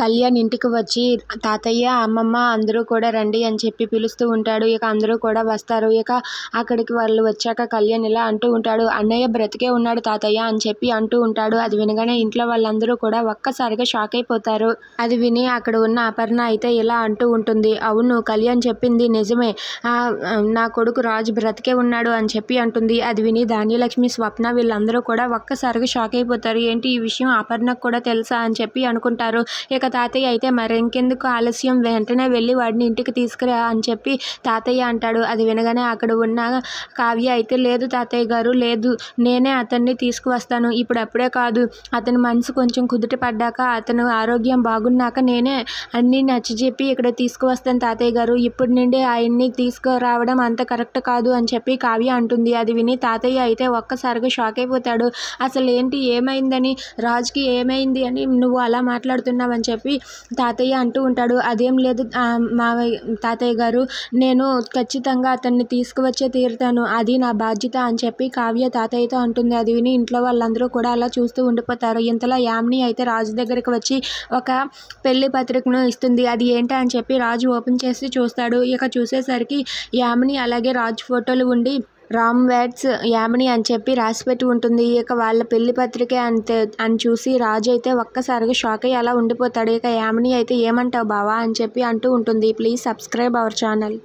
కళ్యాణ్ ఇంటికి వచ్చి తాతయ్య అమ్మమ్మ అందరూ కూడా రండి అని చెప్పి పిలుస్తూ ఉంటాడు. ఇక అందరూ కూడా వస్తారు. ఇక అక్కడికి వాళ్ళు వచ్చాక కళ్యాణ్ ఇలా అంటూ ఉంటాడు అన్నయ్య బ్రతికే ఉన్నాడు తాతయ్య అని చెప్పి అంటూ ఉంటాడు. అది వినగానే ఇంట్లో వాళ్ళందరూ కూడా ఒక్కసారిగా షాక్ అయిపోతారు. అది విని అక్కడ ఉన్న అపర్ణ అయితే ఇలా అంటూ ఉంటుంది అవును కళ్యాణ్ చెప్పింది నిజమే. నా కొడుకు రాజు బ్రతికే ఉన్నాడు అని చెప్పి అంటుంది. అది విని ధాన్యలక్ష్మి స్వప్న వీళ్ళందరూ కూడా ఒక్కసారిగా షాక్ అయిపోతారు. ఏంటి ఈ విషయం అపర్ణకు కూడా తెలుసా అని చెప్పి అనుకుంటారు. ఇక తాతయ్య అయితే మరెంకెందుకు ఆలస్యం? వెంటనే వెళ్ళి వాడిని ఇంటికి తీసుకురా అని చెప్పి తాతయ్య అంటాడు. అది వినగానే అక్కడ ఉన్న కావ్య అయితే లేదు తాతయ్య గారు లేదు. నేనే అతన్ని తీసుకువస్తాను. ఇప్పుడు అప్పుడే కాదు. అతని మనసు కొంచెం కుదుట పడ్డాక అతను ఆరోగ్యం బాగున్నాక నేనే అన్నీ నచ్చజెప్పి ఇక్కడ తీసుకువస్తాను తాతయ్య గారు. ఇప్పుడు నుండి ఆయన్ని తీసుకురావడం అంత కరెక్ట్ కాదు అని చెప్పి కావ్య అంటుంది. అది విని తాతయ్య అయితే ఒక్కసారిగా షాక్ అయిపోతాడు. అసలు ఏంటి ఏమైందని? రాజుకి ఏమైంది అని నువ్వు అలా మాట్లాడుతున్నావు అని చెప్పి తాతయ్య అంటూ ఉంటాడు అదేం లేదు మావయ్య తాతయ్య గారు నేను ఖచ్చితంగా అతన్ని తీసుకువచ్చే తీరుతాను అది నా బాధ్యత అని చెప్పి కావ్య తాతయ్యతో అంటుంది. అది విని ఇంట్లో వాళ్ళందరూ కూడా అలా చూస్తూ ఉండిపోతారు. ఇంతలో యామిని అయితే రాజు దగ్గరికి వచ్చి ఒక పెళ్ళి పత్రికను ఇస్తుంది. అది ఏంటా అని చెప్పి రాజు ఓపెన్ చేసి చూస్తాడు. ఇక చూసేసరికి యామిని అలాగే రాజు ఫోటోలు ఉండి రామ్ వ్యాడ్స్ యామిని అని చెప్పి రాసిపెట్టి ఉంటుంది. ఇక వాళ్ళ పెళ్ళి పత్రికే అంతే అని చూసి రాజు అయితే ఒక్కసారిగా షాక్ అయ్యి అలా ఉండిపోతాడు. ఇక యామిని అయితే ఏమంటావు బావా అని చెప్పి అంటూ ఉంటుంది. Please subscribe our channel.